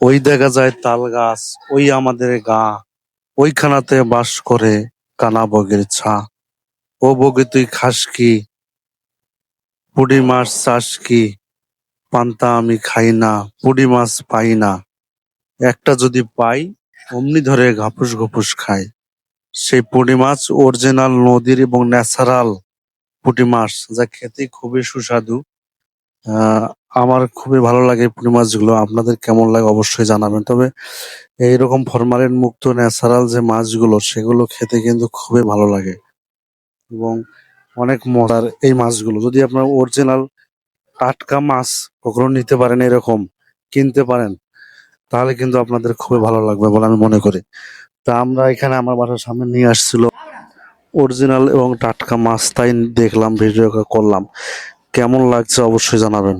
ওই দেখা যায় তাল গাছ, ওই আমাদের গা, ওইখানাতে বাস করে কানা বগের ছা। ও বগে, তুই খাস কি? পুডি মাছ চাষ কি? পান্তা আমি খাই না পুডি মাছ পাই না। একটা যদি পাই, অমনি ধরে ঘাপুস ঘুপুস খাই। সেই পুঁটি মাছ অরিজিনাল নদীর এবং ন্যাচারাল পুঁটি মাছ, যা খেতে খুবই সুস্বাদু। আমার খুবই ভালো লাগে পুঁটি মাছগুলো। আপনাদের কেমন লাগে অবশ্যই জানাবেন। তবে এইরকম ফরমালিন মুক্ত ন্যাচারাল যে মাছগুলো, সেগুলো খেতে কিন্তু খুবই ভালো লাগে। এবং অনেক মজার এই মাছগুলো। যদি আপনার অরিজিনাল টাটকা মাছ কখনো নিতে পারেন এরকম, কিনতে পারেন, তাহলে কিন্তু আপনাদের খুবই ভালো লাগবে বলে আমি মনে করি। তা আমরা এখানে আমার বাসার সামনে নিয়ে আসছিল অরিজিনাল এবং টাটকা মাছ, তাই দেখলাম, ভিডিও করলাম। কেমন লাগছে অবশ্যই জানাবেন।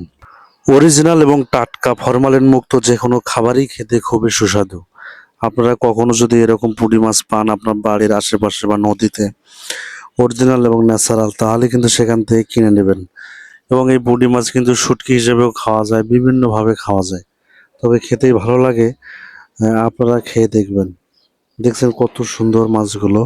অরিজিনাল এবং টাটকা ফরমালিন মুক্ত যে কোনো খাবারই খেতে খুবই সুস্বাদু। আপনারা কখনো যদি এরকম পুঁটি মাছ পান আপনার বাড়ির আশেপাশে বা নদীতে অরিজিনাল এবং ন্যাচারাল তাহলে কিন্তু সেখান থেকে কিনে নেবেন। এবং এই পুঁটি মাছ কিন্তু শুটকি হিসেবেও খাওয়া যায়, বিভিন্নভাবে খাওয়া যায়। তবে খেতেই ভালো লাগে আপনারা খেয়ে দেখবেন। দেখছেন কত সুন্দর মাছগুলো।